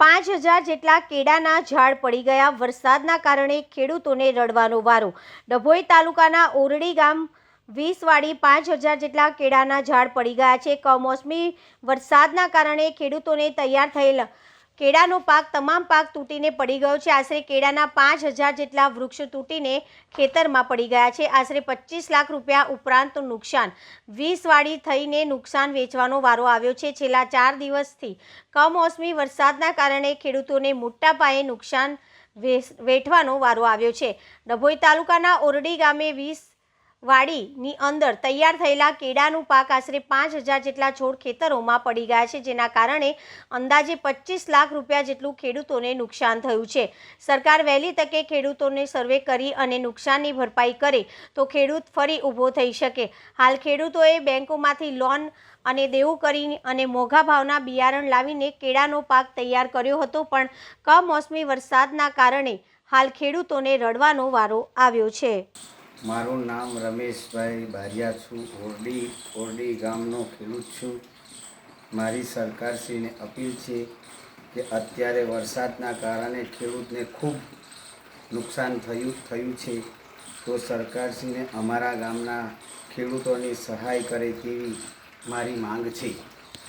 પાંચ હજાર જેટલા કેળાના ઝાડ પડી ગયા. વરસાદના કારણે ખેડૂતોને રડવાનો વારો. ડભોઈ તાલુકાના ઓરડી ગામ વીસવાડી પાંચ હજાર જેટલા કેળાના ઝાડ પડી ગયા છે. કમોસમી વરસાદના કારણે ખેડૂતોને તૈયાર થયેલ કેળાનો પાક, તમામ પાક તૂટીને પડી ગયો છે. આશરે કેળાના પાંચ હજાર જેટલા વૃક્ષો તૂટીને ખેતરમાં પડી ગયા છે. આશરે પચીસ લાખ રૂપિયા ઉપરાંતનું નુકસાન. વીસવાળી થઈને નુકસાન વેચવાનો વારો આવ્યો છે. છેલ્લા ચાર દિવસથી કમોસમી વરસાદના કારણે ખેડૂતોને મોટા પાયે નુકસાન વેઠવાનો વારો આવ્યો છે. ડભોઈ તાલુકાના ઓરડી ગામે વીસ વાડીની અંદર તૈયાર થયેલા કેળાનું પાક આશરે પાંચ હજાર જેટલા છોડ ખેતરોમાં પડી ગયા છે, જેના કારણે અંદાજે પચીસ લાખ રૂપિયા જેટલું ખેડૂતોને નુકસાન થયું છે. સરકાર વહેલી તકે ખેડૂતોને સર્વે કરી અને નુકસાનની ભરપાઈ કરે તો ખેડૂત ફરી ઊભો થઈ શકે. હાલ ખેડૂતોએ બેંકોમાંથી લોન અને દેવું કરી અને મોંઘા ભાવના બિયારણ લાવીને કેળાનો પાક તૈયાર કર્યો હતો, પણ કમોસમી વરસાદના કારણે હાલ ખેડૂતોને રડવાનો વારો આવ્યો છે. મારું નામ રમેશભાઈ બારિયા છું. ઓરડી ઓરડી ગામનો ખેડૂત છું. મારી સરકારશ્રીને અપીલ છે કે અત્યારે વરસાદના કારણે ખેડૂતને ખૂબ નુકસાન થયું થયું છે. તો સરકારશ્રીને અમારા ગામના ખેડૂતોની સહાય કરે તેવી મારી માંગ છે.